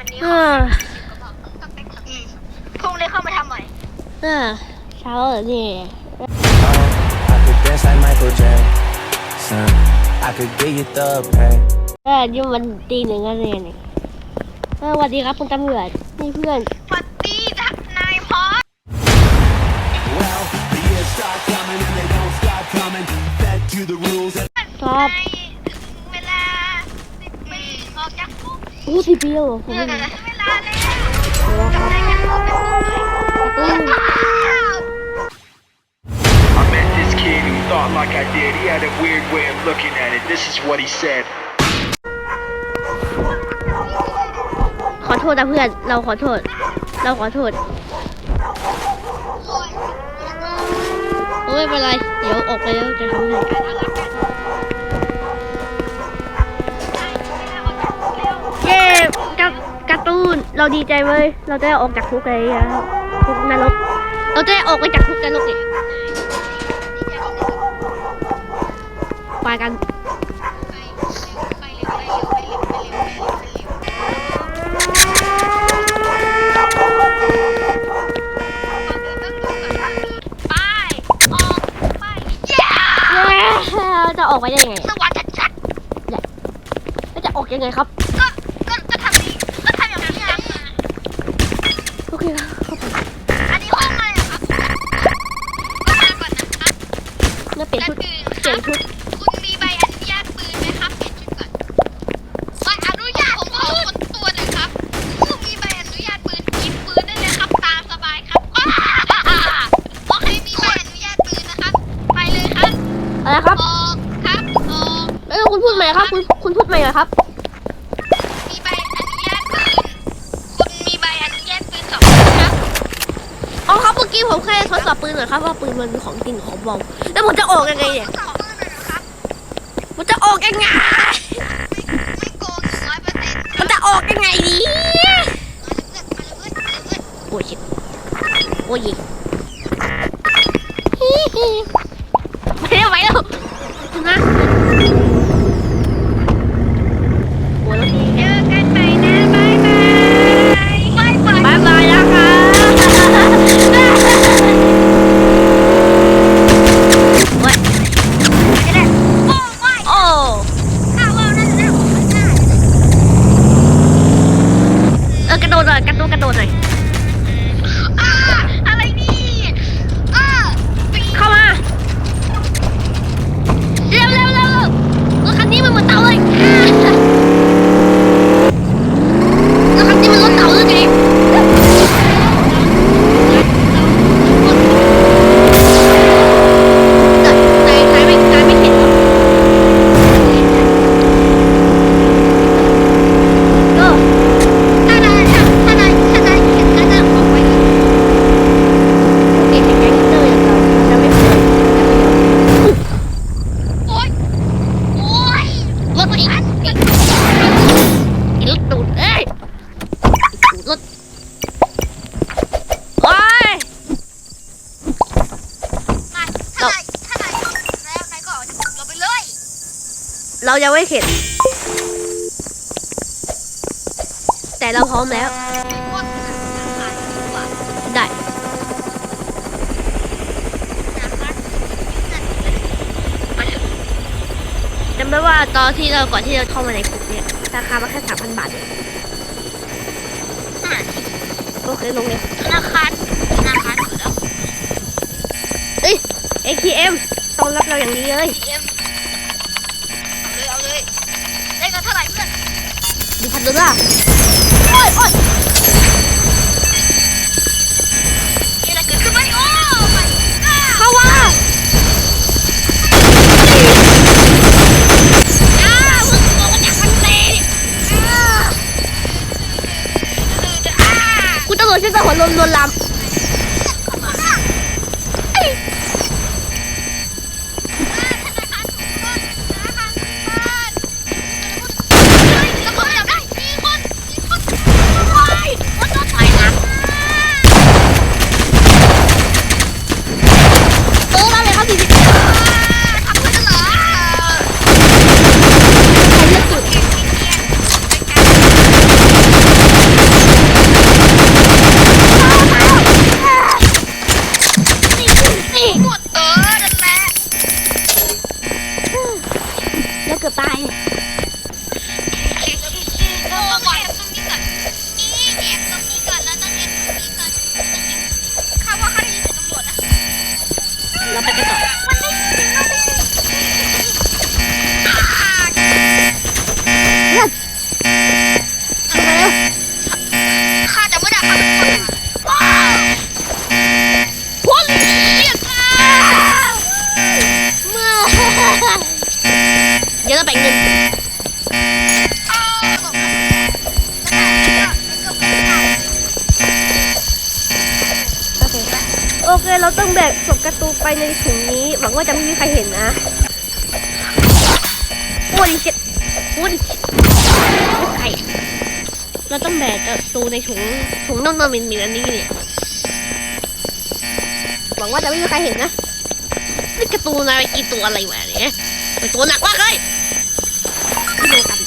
วันนี้เอขอออืมพรุ่งนี้เข้ามาทำใหม่เออเช้าเหรอนี่ I could dance like Michael Jackson. I could get you the pay. เออนี่มันตีหนึ่งแล้วเนี่ยนี่เออสวัสดีครับคุณตำรวจนี่เพื่อนสวัสดีจ้ะนายพอส Well, the years start coming and they don't stop coming. Fed to the rules and ครับในเว อู้สิปีเหรอผมไม่รู้แล้วเดี๋ยวครับทำอะไรกันออกจากคุกเลยอืมขอโทษนะเพื่อน เราขอโทษ เราขอโทษโอ้ยไม่เป็นไร เดี๋ยวออกไปแล้วจะทำให้ เราดีใจเว้ย เราจะได้ออกจากคุกเลยแล้วคุกนรก เราจะได้ออกไปจากคุกนรกเนี่ยไปกันไปออกไปเย้จะออกไปได้ยังไงสวัสดีชัดแล้วจะออกยังไงครับ ครับคุณคุณพูดใหม่หน่อยครับ มีใบอนุญาตปืนคุณมีใบอนุญาตปืนสองคนครับอ๋อครับเมื่อกี้ผมแค่ทดสอบปืนหน่อยครับว่าปืนมันของจริงหรือของปลอมแล้วผมจะออกยังไงเนี่ยสองปืนเลยนะครับ ผมจะออกยังไงไม่โกงร้อยเปอร์เซ็นต์มันจะออกยังไงดีมาเลยเพื่อนมาเลยเพื่อนมาเลยเพื่อนโอ้ยชิบโอ้ยไม่ได้ไหวแล้วนะโอ้ยแล้วที เจอกันใหม่นะบายบายบายบาย บายบายนะคะโอ้ย จะได้โอ้ไม่ โอ้ ข้าวว่านั่นนะผมหน้า เออกระโดดหน่อยกระโดดกระโดดหน่อย อ่าอะไรนี่อ่าปี เข้ามา เร็วเร็วเร็วเร็วรถคันนี้มันเหมือนเต่าเลยอ่ารถคันนี้มันรถเต่าเลยไงนายนายไม่นายไม่เห็นเหรอก็ ถ้านายถ้านายถ้านายเห็นนั่นน่ะบอกไว้ เก่งแก๊งเตอร์อย่างเราจะไม่เคยจะไม่ยอม โอ๊ยโอ๊ย รถอีกอีกอีรถตูดเอ้ยรถโอ้ย นายถ้านายถ้านายแล้วนายก็ออกจากคุกเราไปเลย เรายังไม่เข็ด แต่เราพร้อมแล้วพวกธนาคารดีกว่าได้ธนาคารมาเถอะจำได้ว่าตอนที่เราก่อนที่เราเข้ามาในคุกเนี่ย ราคามันแค่สามพันบาทเองอ่าโอเคลงเลยธนาคารธนาคารอยู่แล้วเอ้ย ATM ต้อนรับเราอย่างดีเลยเอ็มเอาเลยเอาเลยได้เงินเท่าไหร่เพื่อน ดูพันดอลลาร์โอ้ยโอ้ยมีอะไรเกิดขึ้นไหมโอ้ไม่อ่าเข้าว่าอ่ามึงบอกว่าจากมันเตะอ่าอ่าคุณตำรวจช่วยตำรวจลวนลวนลาม โอเค เราต้องแบกศพกระตูไปในถุงนี้ หวังว่าจะไม่มีใครเห็นนะโอ้ดิเจ็ดโอ้ดิเจ็ดใครเราต้องแบกกระตูในถุงถุงนอนๆมินๆอันนี้เนี่ยหวังว่าจะไม่มีใครเห็นนะนี่กระตูนอะไรกี่ตัวอะไรวะเนี่ยเป็นตัวหนักมากเลยไม่รู้กัน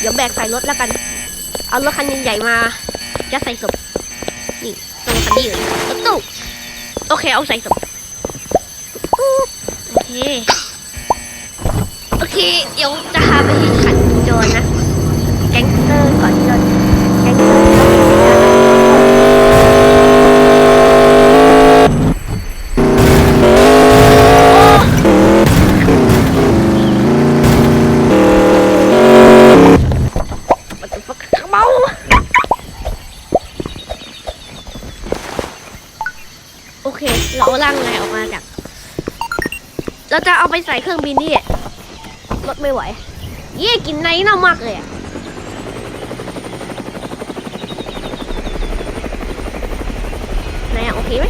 เดี๋ยวแบกใส่รถแล้วกัน เอารถคันใหญ่ๆมายัดใส่ศพนี่ตัวคันนี้เลยรถตู้ โอเคเอาใส่ศพโอเค โอเค เดี๋ยวจะพาไปที่ขันโจรนะ แก๊งเตอร์ เราจะเอาไปใส่เครื่องบินนี่รถไม่ไหว เย่กินในน่ามากเลยอะนายอะโอเคไหม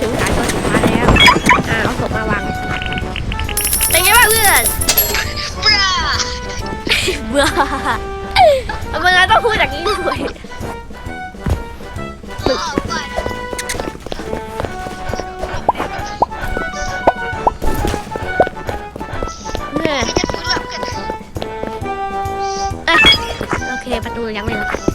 ถึงสายโจสีฟ้าแล้ว อ่าเอาศพมาวางเป็นไงบ้างเพื่อนบราเบื่อทำไมเราต้องพูดอย่างนี้ด้วยโอ้ไปนะเนี่ยที่จะฟื้นหลับกันเอ้ยโอเค ประตูยังไม่ล็อก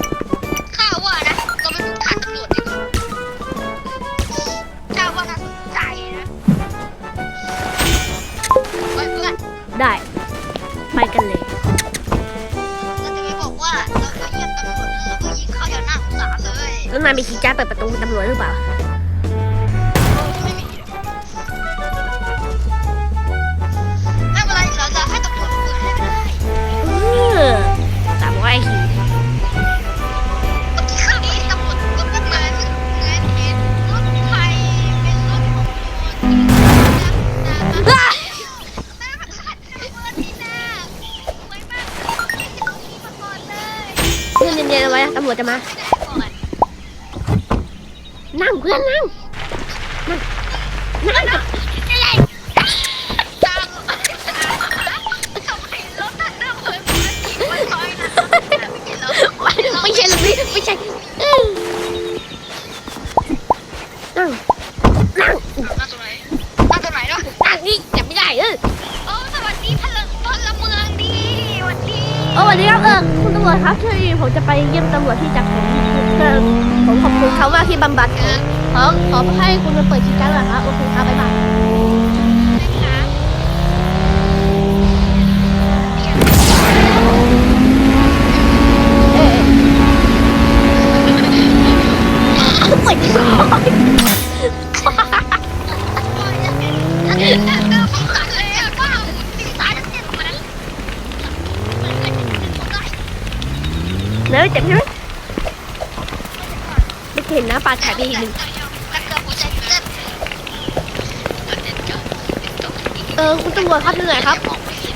แล้วนามีคีย์การ์ดเปิดประตูตำรวจหรือเปล่า ขามากที่บำบัดผมขอขอให้คุณมาเปิดคีย์การ์ดหน่อยครับโอเคครับบ๊ายบายคะเอ๊ะไม่ใช่โอ้ยยังไงเออผมตัดเลยอะว้าวตีตายแล้วเจ็บกว่านั้นมันก็จะเป็นคนได้เนื้อเจ็บใช่ไหม เห็นนะปลาแฉะไปอีกหนึ่งกันเกือบหัวใจเต้นมันเต้นเกินต้องอีกเออคุณตำรวจครับเหนื่อยครับมองไม่เห็น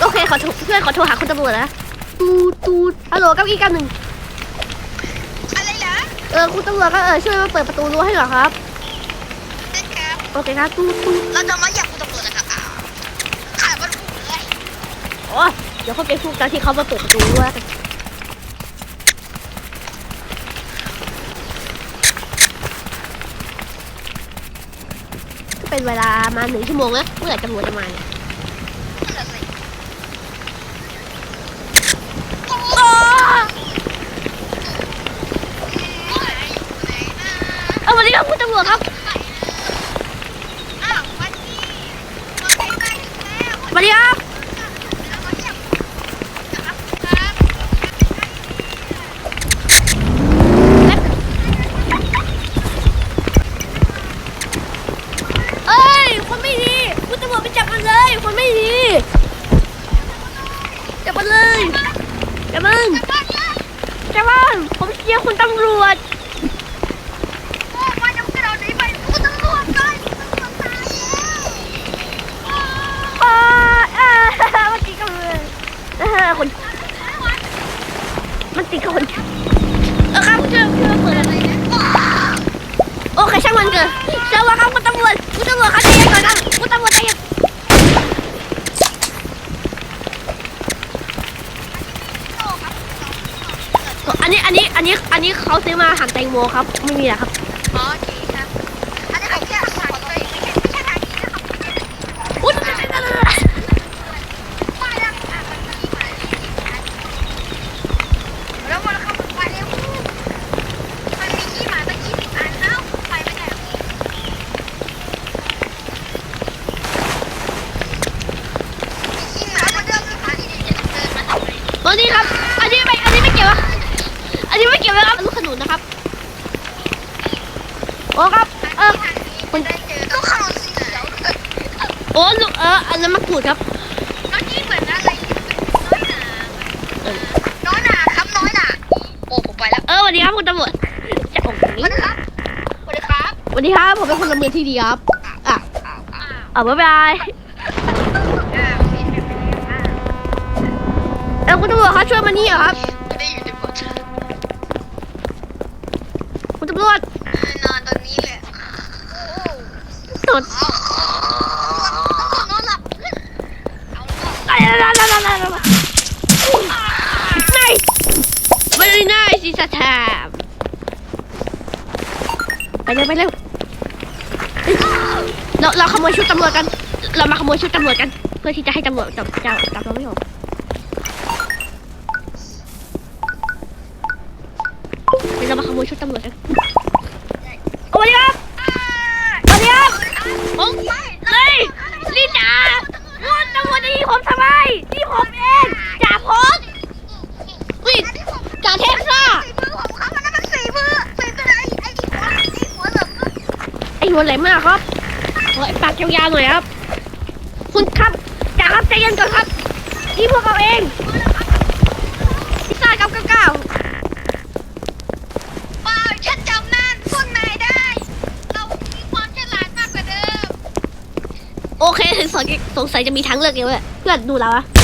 โอเคขอโทรเพื่อนขอโทรหาคุณตำรวจนะตูดตูดฮัลโหลเก้าอี้เก้าหนึ่งอะไรเหรอเออคุณตำรวจก็เออช่วยมาเปิดประตูรั้วให้หน่อยครับเต้นครับโอเคครับตูดตูดเราจะมาอยากคุณตำรวจนะครับอ้าวขายมันถูกเลยโอ้ยเดี๋ยวเขาไปพูดกันที่เขามาเปิดประตูรั้วกัน เป็นเวลามาหนึ่งชั่วโมงแล้วเมื่อไหร่ตำรวจจะมาเนี่ยนั่นแหละสิโอ้ไหนอยู่ไหนนะเอาวันนี้ครับคุณตำรวจครับอ้าววันนี้วันนี้มาถึงแล้วสวัสดีครับ แล้วมาเยี่ยมนะครับครับ งชาวบ้านผมเชียร์คุณตำรวจ โอ้มาจะกระโดดหนีไปคุณตำรวจเลยตำรวจตาย เออเออเมื่อกี้ก็เลย เออคน มันติดกับคนเออครับเชื่อเชื่อเปิดอะไรนะโอเคช่างมันเกินเชื่อว่าครับคุณตำรวจคุณตำรวจครับใจเย็นก่อนครับคุณตำรวจใจเย็นอันนี้อันนี้อันนี้อันนี้เขาซื้อมาหั่นแตงโมครับ ไม่มีอะครับอ๋อโอเคครับอันนี้ผมแค่ผ่านไปไม่ใช่ไม่ใช่ทางนี้นะครับ อุ้ย ป้ายแล้วอะมันมีหมายเลขแล้วมันเข้าไปเร็วมันมีขี้หมาตั้งยี่สิบอันเอ้าไปไม่ได้หรอกขี้หมามันเดินมาที่นี่จะเดินมาทำไม ตอนนี้ครับ อันนี้ไม่ อันนี้ไม่เกี่ยวอะอันนี้ไม่เกี่ยวนะครับลูกขนุนนะครับ โอ้ครับ เออคุณได้เจอลูกขนุนสีเขียวโอ้ลูกเอออันนั้นมะกรูดครับน้องนี่เหมือนอะไรน้อยหนาน้อยหนาครับน้อยหนาโอ้ผมไปแล้วเออสวัสดีครับคุณตำรวจจะออกสวัสดีครับสวัสดีครับสวัสดีครับผมเป็นคนละเมืองที่ดีครับอะอ้าวอ้าวอะบ๊ายบายอ้าวผิดไปแล้วอ้าวเออคุณตำรวจครับช่วยมานี่เหรอครับไม่ได้อยู่ในบทคุณตำรวจ นอนตรงนี้เลยตดนอนหลับเอาอะไรอะไรอะไรอะไรอะไรนาย very nice is a time ไปเร็วไปเร็วเราเราขโมยชุดตำรวจกัน เรามาขโมยชุดตำรวจกัน เพื่อที่จะให้ตำรวจจับจับจับเราไม่ออกเดี๋ยวเรามาขโมยชุดตำรวจกัน สวัสดีครับสวัสดีครับผมเฮ้ยลินดาคุณตำรวจจะยิงผมทำไมนี่ผมเองจ่าผมวิจ่าเทพซ่าสีมือผมครับมันนั่นมันสีมือสีมือไอ้ไอ้หัวไอ้หัวเหลืองไอหัวแหลมมากครับขอไอปากยาวๆหน่อยครับ คุณครับจ่าครับใจเย็นก่อนครับนี่พวกเราเอง ถึงสงสัยสงสัยจะมีทางเลือกเดียวเลยเพื่อนดูเราอะ